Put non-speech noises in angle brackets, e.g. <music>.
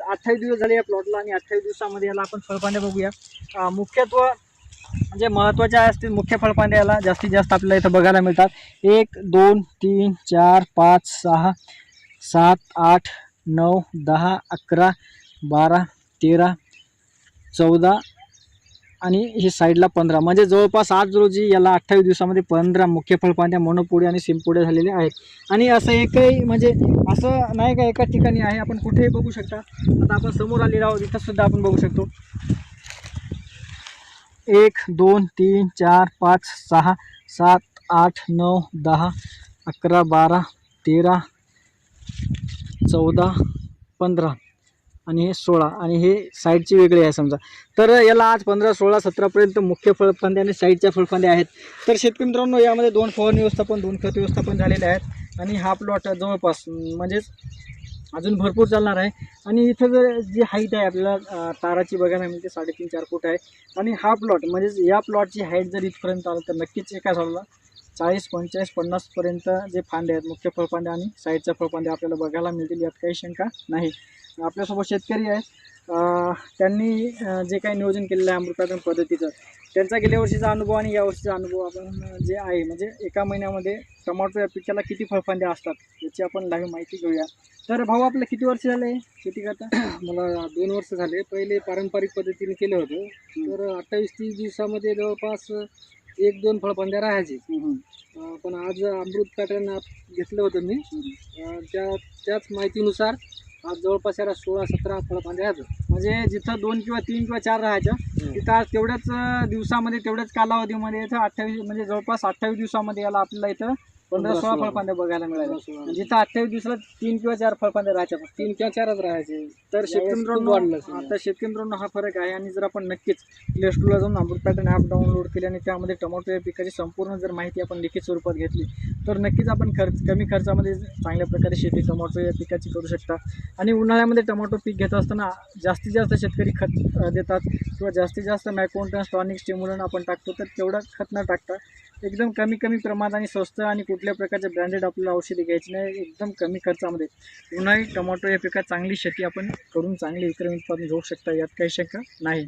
अठ्ठावीस दिवस झाले या प्लॉटला आणि अठ्ठावीस दिवसामध्ये याला आपण फळपांड्या बघूया. मुख्यत्व म्हणजे जे महत्त्वाच्या असतील मुख्य फळपांड्याला याला जास्तीत जास्त आपल्याला इथं बघायला मिळतात. एक दोन तीन चार पाच सहा सात आठ नऊ दहा अकरा बारा तेरा चौदा आणि ही साईडला पंधरा. म्हणजे जवळपास आज रोजी याला अठ्ठावीस दिवसामध्ये पंधरा मुख्य फळपांड्या मोनोपोडी आणि सिमपोड्या झालेल्या आहेत. आणि असं एकही म्हणजे असं नाही का एका ठिकाणी आहे आपण कुठेही बघू शकता. आता आपण समोर आलेलो आहोत इथंसुद्धा आपण बघू शकतो. एक दोन तीन चार पाच सहा सात आठ नऊ दहा अकरा बारा तेरा चौदा पंधरा. आणि हे सोळा आणि हे साईडचे वेगळे आहे समजा. तर याला आज पंधरा सोळा सतरापर्यंत मुख्य फळफांदे आणि साईडच्या फळफांद्या आहेत. तर शेतकरी मित्रांनो यामध्ये दोन फवारणी व्यवस्थापन दोन खत व्यवस्थापन झालेले आहेत आणि हा प्लॉट जवळपास म्हणजेच अजून भरपूर चालणार आहे. आणि इथं जर जी हाईट आहे आपल्याला ताराची बघायला मिळते म्हणजे साडेतीन चार फूट आहे. आणि हा प्लॉट म्हणजेच या प्लॉटची हाईट जर इथपर्यंत आलं तर नक्कीच एका झाडाला चाळीस पंचेचाळीस पन्नासपर्यंत जे फांदे आहेत मुख्य फळफांदे आणि साईडच्या फळफांदे आपल्याला बघायला मिळतील यात काही शंका नाही. आपल्यासोबत शेतकरी आहेत. त्यांनी जे काही नियोजन केलेलं आहे अमृताधन पद्धतीचं त्यांचा गेल्या वर्षीचा अनुभव आणि या वर्षीचा अनुभव आपण जे आहे म्हणजे एका महिन्यामध्ये टमाटो या पिकाला किती फळफांदे असतात याची आपण लाईव्ह माहिती घेऊया. तर भाऊ आपलं किती वर्ष झाले शेती करता? <clears throat> मला दोन वर्ष झाले. पहिले पारंपरिक पद्धतीने केलं होतं. तर अठ्ठावीस तीस दिवसामध्ये जवळपास एक दोन फळफांद्या राहायचे. पण आज अमृत पॅटर्न घेतलं होतं मी. त्या त्याच माहितीनुसार आज जवळपास याला सोळा सतरा फळफांद्या आहेत म्हणजे जिथं दोन किंवा तीन किंवा चार राहायच्या तिथं आज तेवढ्याच दिवसामध्ये तेवढ्याच कालावधीमध्ये इथं अठ्ठावीस म्हणजे जवळपास अठ्ठावीस दिवसामध्ये याला आपल्याला इथं पंधरा सोळा. फळफांद्या बघायला मिळाल्या. आणि जिथं अठ्ठावीस दिवसाला तीन किंवा चार फळफांद्या राहायच्या फक्त. तीन किंवा चारच राहायचे तर शेतकरी मित्रांनो वाढलं. आता शेतकरी मित्रांनो हा फरक आहे आणि जर आपण नक्कीच प्ले स्टोरला जाऊन अमृत पॅटर्न ॲप डाउनलोड केले आणि त्यामध्ये टोमॅटो या पिकाची संपूर्ण जर माहिती आपण लिखित स्वरूपात घेतली तर नक्कीच आपण खर्च कमी खर्चामध्ये चांगल्या प्रकारे शेती टोमॅटो या पिकाची करू शकता आणि उन्हाळ्यामध्ये टोमॅटो पीक घेत असताना जास्तीत जास्त शेतकरी खत देतात किंवा जास्तीत जास्त मॅकोन्टन्स टॉनिक स्टिम्युलन आपण टाकतो तर तेवढं खत न टाकता एकदम कमी कमी प्रमाणात आणि स्वस्त आणि कुठल्या प्रकारचे ब्रँडेड आपल्याला औषधे घ्यायची नाही एकदम कमी खर्चामध्ये. उन्हाळी टोमॅटो या पिकात चांगली शेती आपण करून चांगली विक्रमी उत्पादन घेऊ शकता यात काही शंका नाही.